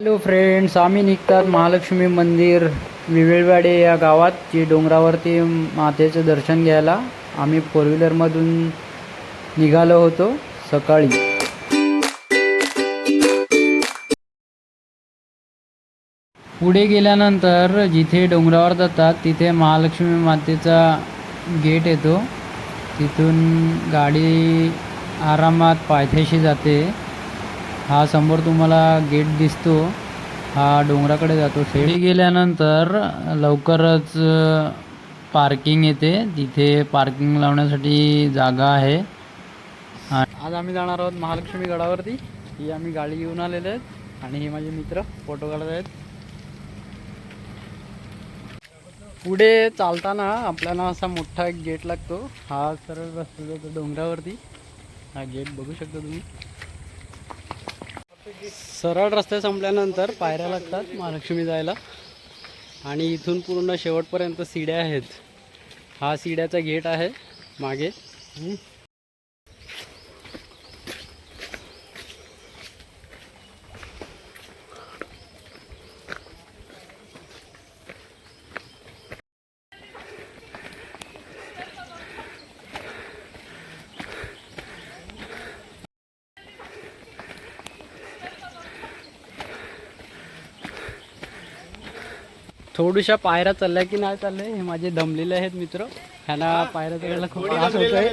Hello friends आम्ही निघतात महालक्ष्मी मंदिर विवेळवाडे या गावात जी डोंगरावरती मातेचं दर्शन घ्यायला. आम्ही फोर व्हीलरमधून निघालो होतो सकाळी. पुढे गेल्यानंतर जिथे डोंगरावर जातात तिथे महालक्ष्मी मातेचा गेट येतो. तिथून गाडी आरामात पायथ्याशी जाते. हा समोर तुम्हाला गेट दिसतो. हा डोंगराकडे जातो. शेळी गेल्यानंतर लवकरच पार्किंग येते. तिथे पार्किंग लावण्यासाठी जागा आहे. आज आम्ही जाणार आहोत महालक्ष्मी गडावरती. ही आम्ही गाडी घेऊन आलेले आहेत आणि हे माझे मित्र फोटो काढत आहेत. पुढे चालताना आपल्याला असा मोठा एक गेट लागतो. हा सरळ रस्ता डोंगरावरती. हा गेट बघू शकता तुम्ही. सरळ रस्ते संपल्यानंतर पायऱ्या लागतात महालक्ष्मी जायला. आणि इथून पूर्ण शेवटपर्यंत सिड्या आहेत. हा सिड्याचा गेट आहे मागे. थोड्याशा पायऱ्या चालल्या की नाही चालले हे माझे दमलेले आहेत मित्र. ह्यांना पायऱ्या चढायला खूप त्रास होत आहे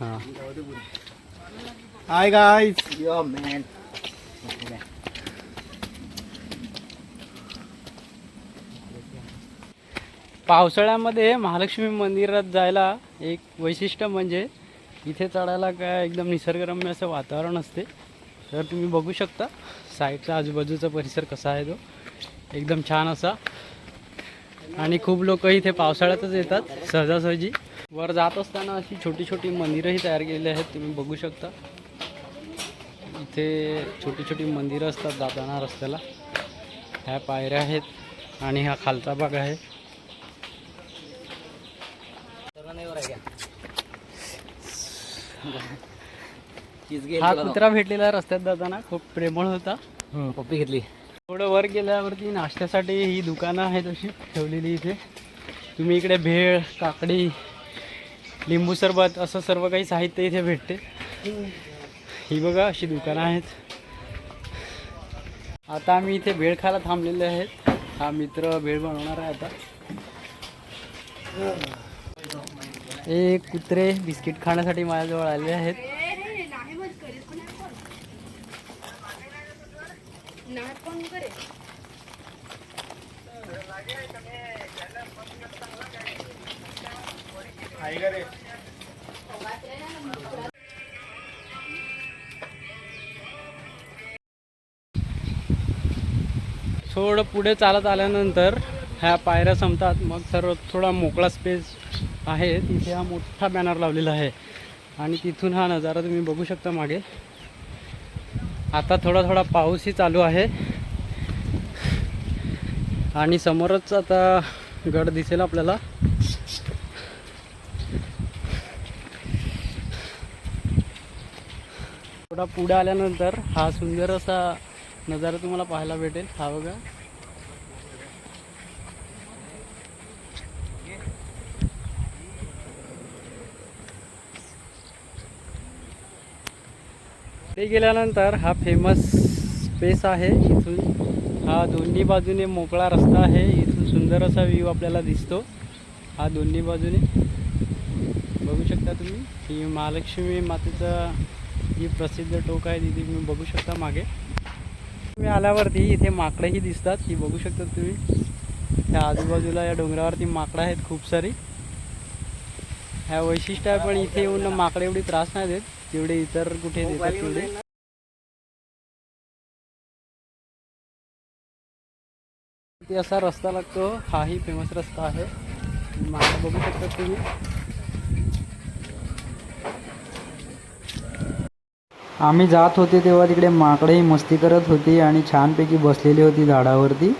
हा. हाय पावसाळ्यामध्ये महालक्ष्मी मंदिरात जायला एक वैशिष्ट्य म्हणजे इथे चढायला काय एकदम निसर्गरम्य असं वातावरण असते. तर तुम्ही बघू शकता साईडचा आजूबाजूचा परिसर कसा आहे तो. एकदम छान असा. आणि खूप लोक इथे पावसाळ्यातच येतात सहजासहजी. वर जात असताना अशी छोटी छोटी मंदिरंही तयार केलेली आहेत तुम्ही बघू शकता. इथे छोटी छोटी मंदिरं असतात जाताना रस्त्याला. ह्या पायऱ्या आहेत आणि हा खालचा भाग आहे. हा कुत्रा भेटलेला रस्त्यात जाताना खूप प्रेमळ होता. पप्पी घेतली. थोडं वर गेल्यावरती नाश्त्यासाठी ही दुकानं आहेत अशी ठेवलेली इथे. तुम्ही इकडे भेळ काकडी लिंबू सरबत असं सर्व काही साहित्य इथे भेटते. ही बघा अशी दुकानं आहेत. आता आम्ही इथे भेळ खायला थांबलेले आहेत. हा मित्र भेळ बनवणार आहे आता. एक कुत्रे बिस्किट खाण्यासाठी माझ्याजवळ आले आहेत. थोडं पुढे चालत आल्यानंतर ह्या पायऱ्या संपतात. मग सर्व थोडा मोकळा स्पेस आहे. तिथे हा मोठा बॅनर लावलेला आहे. आणि तिथून हा नजारा तुम्ही बघू शकता मागे. आता थोडा थोडा पाऊसही चालू आहे. आणि समोरच आता गड दिसेल आपल्याला. थोडा पुढे आल्यानंतर हा सुंदर असा नजारा तुम्हाला पाहायला भेटेल. हा बघा. ते गेल्यानंतर हा फेमस स्पेस आहे. इथून हा दोन्ही बाजूने मोकळा रस्ता आहे. इथून सुंदर असा व्ह्यू आपल्याला दिसतो. हा दोन्ही बाजूने. बघू शकता तुम्ही ही महालक्ष्मी मातेचा जी प्रसिद्ध टोक आहे तिथे तुम्ही बघू शकता मागे. तुम्ही आल्यावरती इथे माकडंही दिसतात ही बघू शकता तुम्ही. त्या आजूबाजूला या डोंगरावरती माकडं आहेत खूप सारी. ह्या वैशिष्ट्य आहे पण इथे येऊन माकडे एवढी त्रास नाही देत जेवढे इतर कुठे देतात तेवढे. ते असा रस्ता लागतो हाही फेमस रस्ता आहे. माकडं बघू शकता तुम्ही. आम्ही जात होते तेव्हा तिकडे माकडंही मस्ती करत होती आणि छानपैकी बसलेली होती झाडावरती.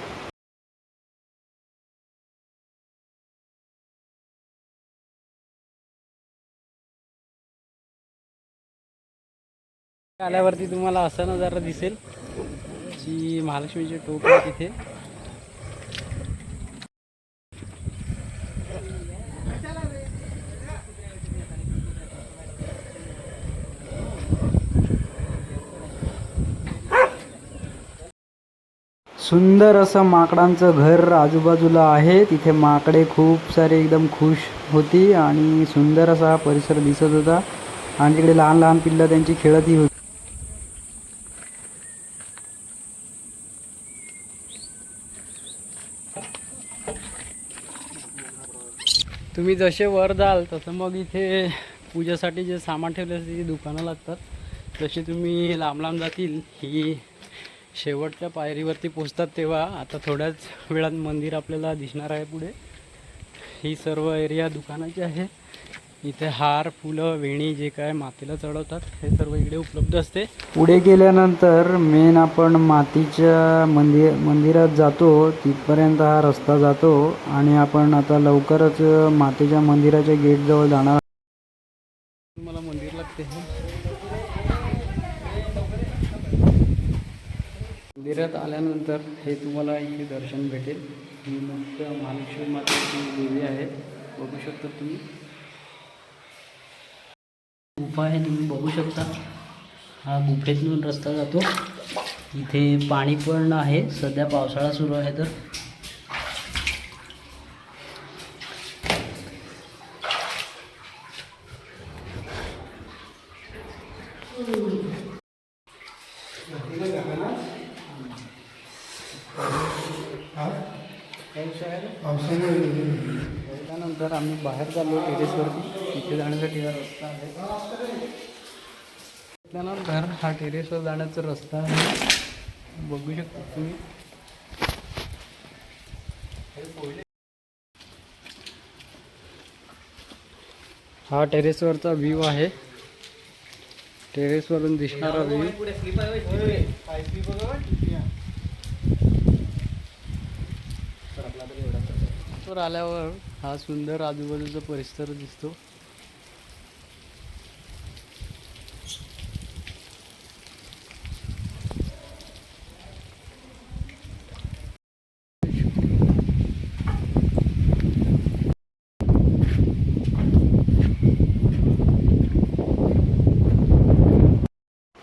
आल्यावरती तुम्हाला असा नजारा दिसेल की महालक्ष्मीची टोप आहे तिथे. सुंदर असं माकडांचं घर आजूबाजूला आहे. तिथे माकडे खूप सारे एकदम खुश होती आणि सुंदर असा हा परिसर दिसत होता. आणि तिकडे लहान लहान पिल्लं त्यांची खेळतही होती. तुम्ही जसे वर जाल तसं मग इथे पूजेसाठी जे सामान ठेवले असते ती दुकानं लागतात. जसे तुम्ही लांब लांब जातील ही शेवटच्या पायरीवरती पोचतात तेव्हा. आता थोड्याच वेळात मंदिर आपल्याला दिसणार आहे पुढे. ही सर्व एरिया दुकानाची आहे. इथे हार फुलं वेणी जे काय मातीला चढवतात हे सर्व इकडे उपलब्ध असते. पुढे गेल्यानंतर मेन आपण मातीच्या मंदिर मंदिरात जातो. तिथपर्यंत हा रस्ता जातो आणि आपण आता लवकरच मातीच्या मंदिराच्या गेटजवळ जाणार मंदिरात आल्यानंतर हे तुम्हाला इथे दर्शन भेटेल. ही मुख्य महालक्ष्मी मातेची देवी आहे. बघू शकता तुम्ही. गुफा आहे तुम्ही बघू शकता. हा गुफेतून रस्ता जातो. इथे पाणी पण आहे. सध्या पावसाळा सुरू आहे तर. त्यानंतर आम्ही बाहेर चाललो टेरेसवरती. तिथे जाण्यासाठी हा रस्ता आहे. त्यानंतर हा टेरेसवर जाण्याचा रस्ता आहे. बघू शकता तुम्ही. हा टेरेसवरचा व्ह्यू आहे. टेरेसवरून दिसणारा व्ह्यू. आल्यावर हा सुंदर आजूबाजूचा परिसर दिसतो.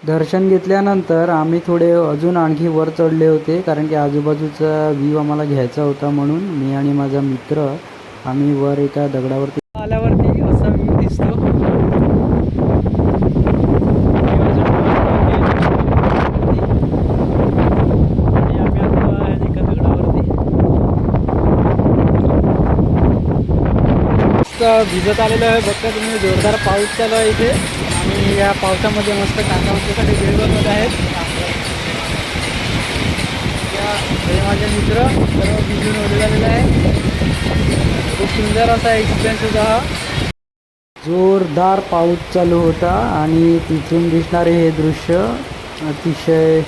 दर्शन घेतल्यानंतर आम्ही थोडे अजून आणखी वर चढले होते कारण की आजूबाजूचा व्ह्यू आम्हाला घ्यायचा होता म्हणून मी आणि माझा मित्र आम्ही वर एका दगडावरती आल्यावरती असा व्ह्यू दिसतो आणि आम्ही आता एका दगडावरती मस्त भिजत आलेलो आहे. बघता तुम्ही जोरदार पाऊस चालू आहे इथे. आणि या पावसामध्ये मस्त कांदा वेळ बनवत आहेत. या- हे माझे मित्र सर्व भिजून वगैरे झालेलं आहे खूप सुंदर असा एक्सपिरियन्स होता हा. जोरदार पाऊस चालू होता आणि तिथून दिसणारे हे दृश्य अतिशय